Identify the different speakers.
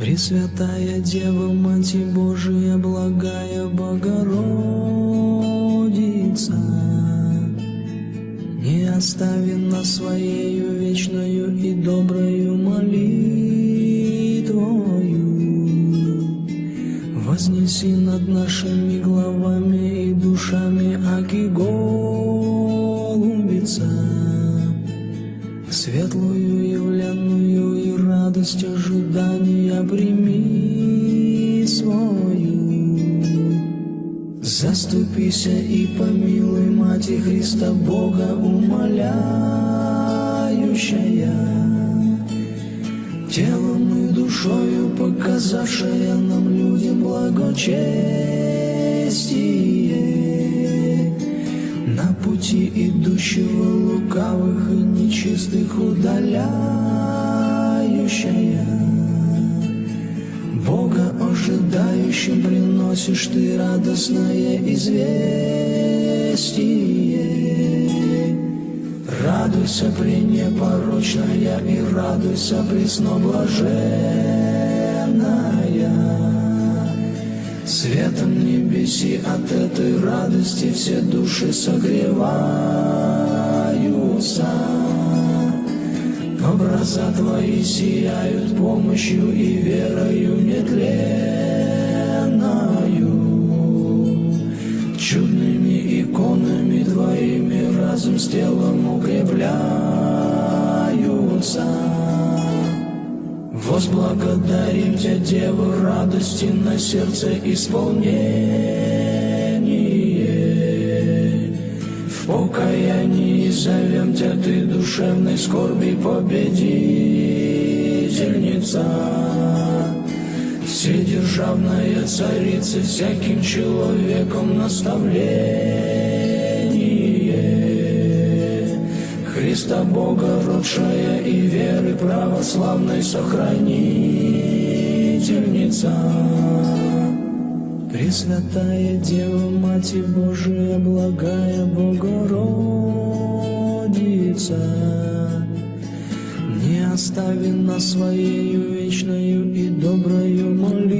Speaker 1: Пресвятая Дева, Мать Божия, благая Богородица, не остави нас своею вечною и доброю молитвою. Вознеси над нашими главами и душами аки голубица, светлую явленную радость ожидания прими свою. Заступися и помилуй, Мати Христа Бога умоляющая, телом и душою показавшая нам людям благочестие, на пути идущего лукавых и нечистых удаляющая. Бога ожидающим приносишь ты радостное известие. Радуйся, пренепорочная, и радуйся, пресноблаженная. Светом небеси от этой радости все души согреваются. Образа Твои сияют помощью и верою нетленною. Чудными иконами Твоими разум с телом укрепляются. Возблагодарим Тебя, Дева, радости на сердце исполнение. В покаянии зовем Тебя, Ты душевной скорби победительница. Вседержавная царица, всяким человеком наставление. Христа Бога родшая и веры православной сохранительница. Пресвятая Дева, Мать Божия, благая Богородица, не остави нас своею вечною и доброю молитвою.